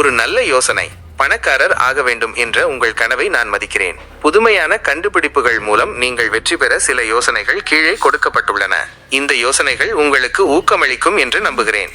ஒரு நல்ல யோசனை. பணக்காரர் ஆக வேண்டும் என்ற உங்கள் கனவை நான் மதிக்கிறேன். புதுமையான கண்டுபிடிப்புகள் மூலம் நீங்கள் வெற்றி பெற சில யோசனைகள் கீழே கொடுக்கப்பட்டுள்ளன. இந்த யோசனைகள் உங்களுக்கு ஊக்கமளிக்கும் என்று நம்புகிறேன்.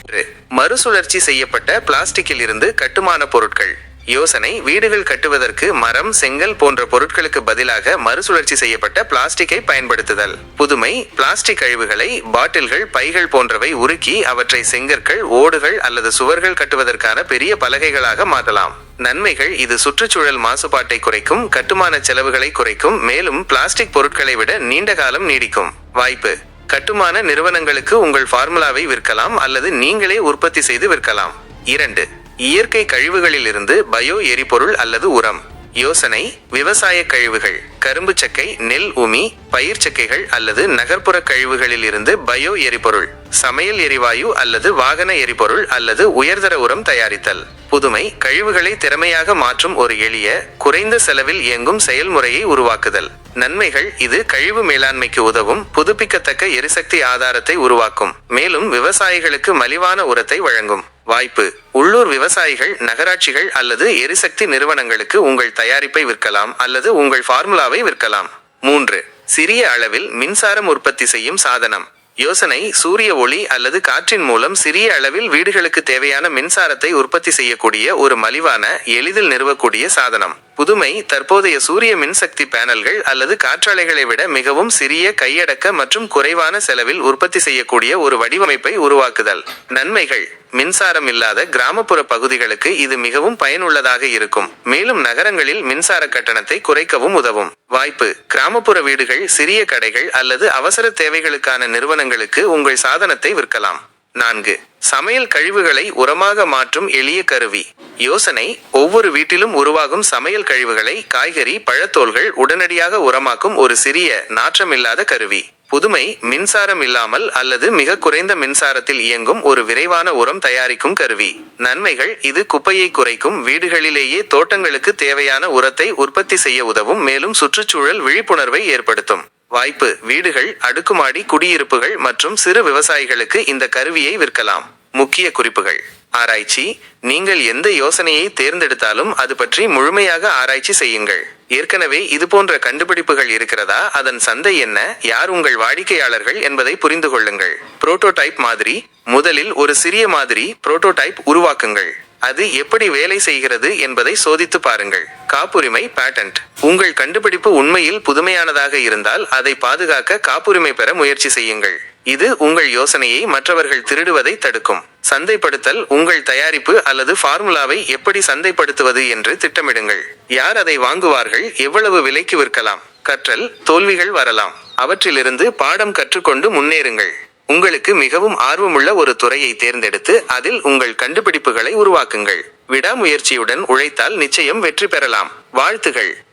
மறுசுழற்சி செய்யப்பட்ட பிளாஸ்டிக்கில் இருந்து கட்டுமான பொருட்கள். யோசனை வீடுகள் கட்டுவதற்கு மரம் செங்கல் போன்ற பொருட்களுக்கு பதிலாக மறுசுழற்சி செய்யப்பட்ட பிளாஸ்டிக்கை பயன்படுத்துதல். புதுமை பிளாஸ்டிக் கழிவுகளை பாட்டில்கள் பைகள் போன்றவை உருக்கி அவற்றை செங்கற்கள் ஓடுகள் அல்லது சுவர்கள் கட்டுவதற்கான பெரிய பலகைகளாக மாற்றலாம். நன்மைகள் இது சுற்றுச்சூழல் மாசுபாட்டை குறைக்கும் கட்டுமான செலவுகளை குறைக்கும் மேலும் பிளாஸ்டிக் பொருட்களை விட நீண்ட காலம் நீடிக்கும். வாய்ப்பு கட்டுமான நிறுவனங்களுக்கு உங்கள் ஃபார்முலாவை விற்கலாம் அல்லது நீங்களே உற்பத்தி செய்து விற்கலாம். இரண்டு இயற்கை கழிவுகளிலிருந்து பயோ எரிபொருள் அல்லது உரம். யோசனை விவசாய கழிவுகள் கரும்பு சக்கை நெல் உமி பயிர் சக்கைகள் அல்லது நகர்ப்புற கழிவுகளில் இருந்து பயோ எரிபொருள். சமையல் எரிவாயு அல்லது வாகன எரிபொருள் அல்லது உயர்தர உரம் தயாரித்தல். புதுமை கழிவுகளை திறமையாக மாற்றும் ஒரு எளிய குறைந்த செலவில் இயங்கும் செயல்முறையை உருவாக்குதல். நன்மைகள் இது கழிவு மேலாண்மைக்கு உதவும் புதுப்பிக்கத்தக்க எரிசக்தி ஆதாரத்தை உருவாக்கும். மேலும் விவசாயிகளுக்கு மலிவான உரத்தை வழங்கும். வாய்ப்பு உள்ளூர் விவசாயிகள் நகராட்சிகள் அல்லது எரிசக்தி நிறுவனங்களுக்கு உங்கள் தயாரிப்பை விற்கலாம் அல்லது உங்கள் ஃபார்முலாவை விற்கலாம். மூன்று சிறிய அளவில் மின்சாரம் உற்பத்தி செய்யும் சாதனம். யோசனை சூரிய ஒளி அல்லது காற்றின் மூலம் சிறிய அளவில் வீடுகளுக்கு தேவையான மின்சாரத்தை உற்பத்தி செய்யக்கூடிய ஒரு மலிவான எளிதில் நிறுவக்கூடிய சாதனம். புதுமை தற்போதைய சூரிய மின்சக்தி பேனல்கள் அல்லது காற்றாலைகளை விட மிகவும் சிறிய கையடக்க மற்றும் குறைவான செலவில் உற்பத்தி செய்யக்கூடிய ஒரு வடிவமைப்பை உருவாக்குதல். நன்மைகள். மின்சாரம் இல்லாத கிராமப்புற பகுதிகளுக்கு இது மிகவும் பயனுள்ளதாக இருக்கும். மேலும் நகரங்களில் மின்சார கட்டணத்தை குறைக்கவும் உதவும். வாய்ப்பு. கிராமப்புற வீடுகள் சிறிய கடைகள் அல்லது அவசர தேவைகளுக்கான நிறுவனங்களுக்கு உங்கள் சாதனத்தை விற்கலாம். நான்கு. சமையல் கழிவுகளை உரமாக மாற்றும் எளிய கருவி. யோசனை ஒவ்வொரு வீட்டிலும் உருவாகும் சமையல் கழிவுகளை காய்கறி பழத்தோல்கள் உடனடியாக உரமாக்கும் ஒரு சிறிய நாற்றமில்லாத கருவி. புதுமை மின்சாரம் இல்லாமல் அல்லது மிக குறைந்த மின்சாரத்தில் இயங்கும் ஒரு விரைவான உரம் தயாரிக்கும் கருவி. நன்மைகள் இது குப்பையை குறைக்கும் வீடுகளிலேயே தோட்டங்களுக்கு தேவையான உரத்தை உற்பத்தி செய்ய உதவும் மேலும் சுற்றுச்சூழல் விழிப்புணர்வை ஏற்படுத்தும். வாய்ப்பு. வீடுகள் அடுக்குமாடி குடியிருப்புகள் மற்றும் சிறு விவசாயிகளுக்கு இந்த கருவியை விற்கலாம். முக்கிய குறிப்புகள். ஆராய்ச்சி. நீங்கள் எந்த யோசனையை தேர்ந்தெடுத்தாலும் அது பற்றி முழுமையாக ஆராய்ச்சி செய்யுங்கள். ஏற்கனவே இது போன்ற கண்டுபிடிப்புகள் இருக்கிறதா? அதன் சந்தை என்ன? யார் உங்கள் வாடிக்கையாளர்கள் என்பதை புரிந்து கொள்ளுங்கள். புரோட்டோடைப் மாதிரி. முதலில் ஒரு சிறிய மாதிரி புரோட்டோடைப் உருவாக்குங்கள். அது எப்படி வேலை செய்கிறது என்பதை சோதித்து பாருங்கள். காப்புரிமை பேட்டன்ட் உங்கள் கண்டுபிடிப்பு உண்மையில் புதுமையானதாக இருந்தால் அதை பாதுகாக்க காப்புரிமை பெற முயற்சி செய்யுங்கள். இது உங்கள் யோசனையை மற்றவர்கள் திருடுவதை தடுக்கும். சந்தைப்படுத்தல் உங்கள் தயாரிப்பு அல்லது ஃபார்முலாவை எப்படி சந்தைப்படுத்துவது என்று திட்டமிடுங்கள். யார் அதை வாங்குவார்கள் எவ்வளவு விலைக்கு விற்கலாம்? கற்றல் தோல்விகள் வரலாம். அவற்றிலிருந்து பாடம் கற்றுக்கொண்டு முன்னேறுங்கள். உங்களுக்கு மிகவும் ஆர்வமுள்ள ஒரு துறையை தேர்ந்தெடுத்து அதில் உங்கள் கண்டுபிடிப்புகளை உருவாக்குங்கள். விடாமுயற்சியுடன் உழைத்தால் நிச்சயம் வெற்றி பெறலாம். வாழ்த்துகள்.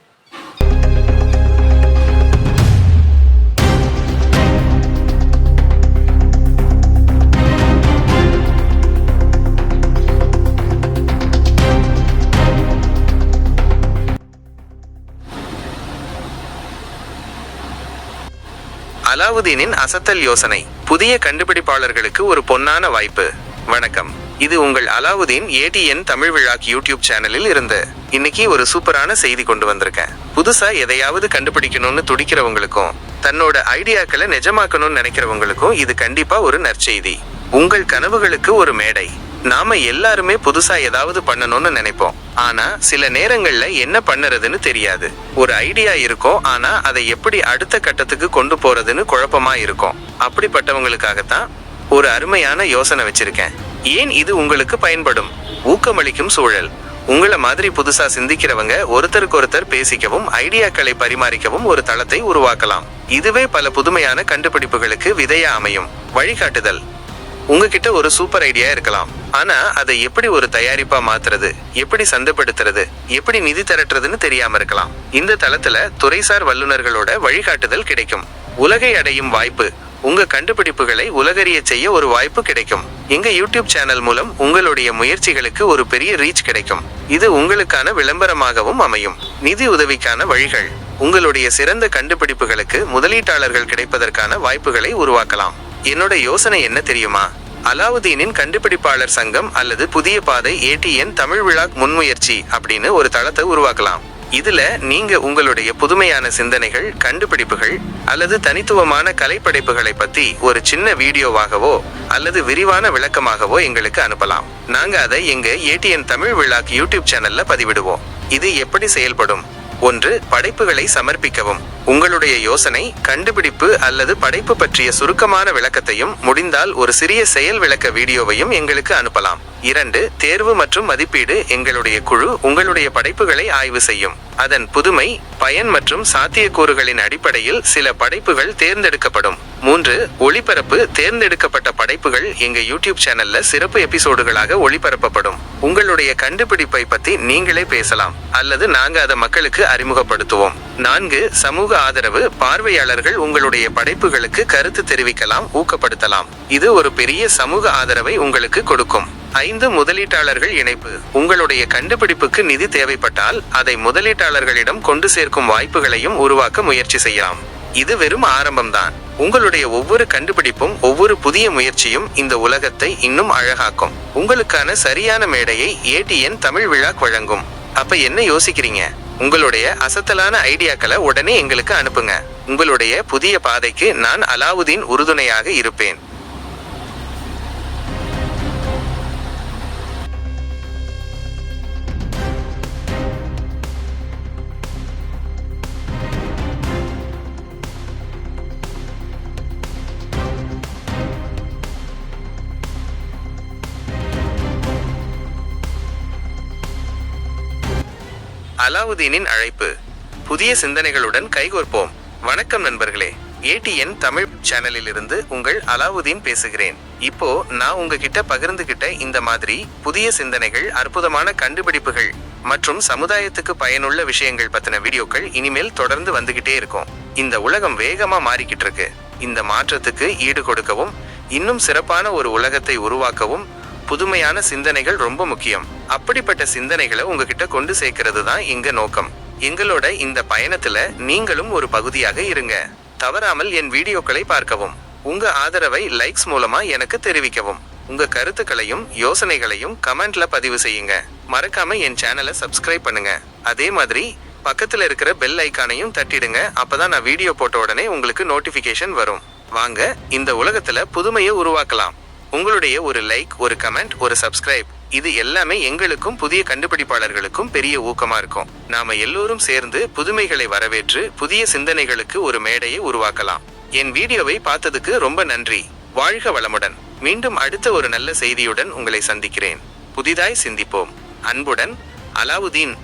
அலாவுதீனின் அசத்தல் யோசனை. புதிய கண்டுபிடிப்பாளர்களுக்கு ஒரு பொன்னான வாய்ப்பு. வணக்கம். இது உங்கள் Alauddin A T N Tamil விழாக் YouTube சேனலில் இருந்து. இன்னைக்கு ஒரு சூப்பரான செய்தி கொண்டு வந்திருக்கேன். புதுசா எதையாவது கண்டுபிடிக்கணும்னு துடிக்கிறவங்களுக்கும் தன்னோட ஐடியாக்களை நிஜமாக்கணும்னு நினைக்கிறவங்களுக்கும் இது கண்டிப்பா ஒரு நற்செய்தி. உங்கள் கனவுகளுக்கு ஒரு மேடை. நாம எல்லாருமே புதுசா ஏதாவது பண்ணணும்னு நினைப்போம். ஆனா சில நேரங்கள்ல என்ன பண்ணுறதுன்னு தெரியாது. ஒரு ஐடியா இருக்கும் ஆனா அதை எப்படி அடுத்த கட்டத்துக்கு கொண்டு போறதுன்னு குழப்பமா இருக்கும். அப்படிப்பட்டவங்களுக்காகத்தான் ஒரு அருமையான யோசனை வச்சிருக்கேன். ஏன் இது உங்களுக்கு பயன்படும்? ஊக்கமளிக்கும் சூழல். உங்களை மாதிரி புதுசா சிந்திக்கிறவங்க ஒருத்தருக்கு ஒருத்தர் பேசிக்கவும் ஐடியாக்களை பரிமாறிக்கவும் ஒரு தளத்தை உருவாக்கலாம். இதுவே பல புதுமையான கண்டுபிடிப்புகளுக்கு விதையா அமையும். வழிகாட்டுதல். உங்ககிட்ட ஒரு சூப்பர் ஐடியா இருக்கலாம். ஆனா அதை எப்படி ஒரு தயாரிப்பா மாத்துறது எப்படி சந்தைப்படுத்துறது எப்படி நிதி திரட்டுறதுன்னு தெரியாம இருக்கலாம். இந்த தளத்துல துறைசார் வல்லுநர்களோட வழிகாட்டுதல் கிடைக்கும். உலகை அடையும் வாய்ப்பு உங்க கண்டுபிடிப்புகளை உலகறிய செய்ய ஒரு வாய்ப்பு கிடைக்கும். எங்க யூடியூப் சேனல் மூலம் உங்களுடைய முயற்சிகளுக்கு ஒரு பெரிய ரீச் கிடைக்கும். இது உங்களுக்கான விளம்பரமாகவும் அமையும். நிதி உதவிக்கான வழிகள். உங்களுடைய சிறந்த கண்டுபிடிப்புகளுக்கு முதலீட்டாளர்கள் கிடைப்பதற்கான வாய்ப்புகளை உருவாக்கலாம். என்னோட யோசனை என்ன தெரியுமா? அலாவுதீனின் கண்டுபிடிப்பாளர் சங்கம் அல்லது புதிய பாதை ஏடிஎன் தமிழ் விழா முன்முயற்சி அப்படின்னு ஒரு தளத்தை உருவாக்கலாம். இதுல நீங்க உங்களுடைய புதுமையான சிந்தனைகள் கண்டுபிடிப்புகள் அல்லது தனித்துவமான கலைப்படைப்புகளை பத்தி ஒரு சின்ன வீடியோவாகவோ அல்லது விரிவான விளக்கமாகவோ எங்களுக்கு அனுப்பலாம். நாங்க அதை எங்க ஏடிஎன் தமிழ் விழாக் யூடியூப் சேனல்ல பதிவிடுவோம். இது எப்படி செயல்படும்? ஒன்று படைப்புகளை சமர்ப்பிக்கவும். உங்களுடைய யோசனை கண்டுபிடிப்பு அல்லது படைப்பு பற்றிய சுருக்கமான விளக்கத்தையும் முடிந்தால் ஒரு சிறிய செயல் விளக்க வீடியோவையும் எங்களுக்கு அனுப்பலாம். இரண்டு தேர்வு மற்றும் மதிப்பீடு எங்களுடைய குழு உங்களுடைய படைப்புகளை ஆய்வு செய்யும். அதன் புதுமை பயன் மற்றும் சாத்தியக்கூறுகளின் அடிப்படையில் சில படைப்புகள் தேர்ந்தெடுக்கப்படும். மூன்று ஒளிபரப்பு தேர்ந்தெடுக்கப்பட்ட படைப்புகள் எங்க யூடியூப் சேனல்ல சிறப்பு எபிசோடுகளாக ஒளிபரப்பப்படும். உங்களுடைய கண்டுபிடிப்பை பத்தி நீங்களே பேசலாம் அல்லது நாங்க அதை மக்களுக்கு அறிமுகப்படுத்துவோம். நான்கு சமூக ஆதரவு பார்வையாளர்கள் உங்களுடைய படைப்புகளுக்கு கருத்து தெரிவிக்கலாம் ஊக்கப்படுத்தலாம். இது ஒரு பெரிய சமூக ஆதரவை உங்களுக்கு கொடுக்கும். ஐந்து முதலீட்டாளர்கள் இணைப்பு. உங்களுடைய கண்டுபிடிப்புக்கு நிதி தேவைப்பட்டால் அதை முதலீட்டாளர்களிடம் கொண்டு சேர்க்கும் வாய்ப்புகளையும் உருவாக்க முயற்சி செய்யலாம். இது வெறும் ஆரம்பம்தான். உங்களுடைய ஒவ்வொரு கண்டுபிடிப்பும் ஒவ்வொரு புதிய முயற்சியும் இந்த உலகத்தை இன்னும் அழகாக்கும். உங்களுக்கான சரியான மேடையை ஏடிஎன் தமிழ் விழா வழங்கும். அப்ப என்ன யோசிக்கிறீங்க? உங்களுடைய அசத்தலான ஐடியாக்களை உடனே எங்களுக்கு அனுப்புங்க. உங்களுடைய புதிய பாதைக்கு நான் அலாவுதீன் உறுதுணையாக இருப்பேன். அலாவுதீனின் அழைப்பு. புதிய சிந்தனைகளுடன் கைகோர்ப்போம் வணக்கம் நண்பர்களே. ஏடிஎன் தமிழ் சேனலில் இருந்து உங்கள் அலாவுதீன் பேசுகிறேன். இப்போ நான் உங்ககிட்ட பகிர்ந்துகிட்ட இந்த மாதிரி புதிய சிந்தனைகள் அற்புதமான கண்டுபிடிப்புகள் மற்றும் சமுதாயத்துக்கு பயனுள்ள விஷயங்கள் பத்தின வீடியோக்கள் இனிமேல் தொடர்ந்து வந்துகிட்டே இருக்கும். இந்த உலகம் வேகமா மாறிக்கிட்டு இருக்கு. இந்த மாற்றத்துக்கு ஈடு கொடுக்கவும் இன்னும் சிறப்பான ஒரு உலகத்தை உருவாக்கவும் புதுமையான சிந்தனைகள் ரொம்ப முக்கியம். அப்படிப்பட்ட சிந்தனைகளை உங்ககிட்ட கொண்டு சேர்க்கிறது தான் எங்க நோக்கம். எங்களோட இந்த பயணத்துல நீங்களும் ஒரு பகுதியாக இருங்க. தவறாமல் என் வீடியோக்களை பார்க்கவும். உங்க ஆதரவை லைக்ஸ் மூலமா எனக்கு தெரிவிக்கவும். உங்க கருத்துக்களையும் யோசனைகளையும் கமெண்ட்ல பதிவு செய்யுங்க. மறக்காம என் சேனலை சப்ஸ்கிரைப் பண்ணுங்க. அதே மாதிரி பக்கத்துல இருக்கிற பெல் ஐக்கானையும் தட்டிடுங்க. அப்பதான் நான் வீடியோ போட்ட உடனே உங்களுக்கு நோட்டிபிகேஷன் வரும். வாங்க இந்த உலகத்துல புதுமையை உருவாக்கலாம். உங்களுடைய ஒரு லைக் ஒரு கமெண்ட் ஒரு சப்ஸ்கிரைப் இது எல்லாமே எங்களுக்கும் புதிய கண்டுபிடிப்பாளர்களுக்கும் பெரிய ஊக்கமா இருக்கும். நாம எல்லோரும் சேர்ந்து புதுமைகளை வரவேற்று புதிய சிந்தனைகளுக்கு ஒரு மேடையை உருவாக்கலாம். என் வீடியோவை பார்த்ததுக்கு ரொம்ப நன்றி. வாழ்க வளமுடன். மீண்டும் அடுத்த ஒரு நல்ல செய்தியுடன் உங்களை சந்திக்கிறேன். புதிதாய் சிந்திப்போம். அன்புடன் அலாவுதீன்.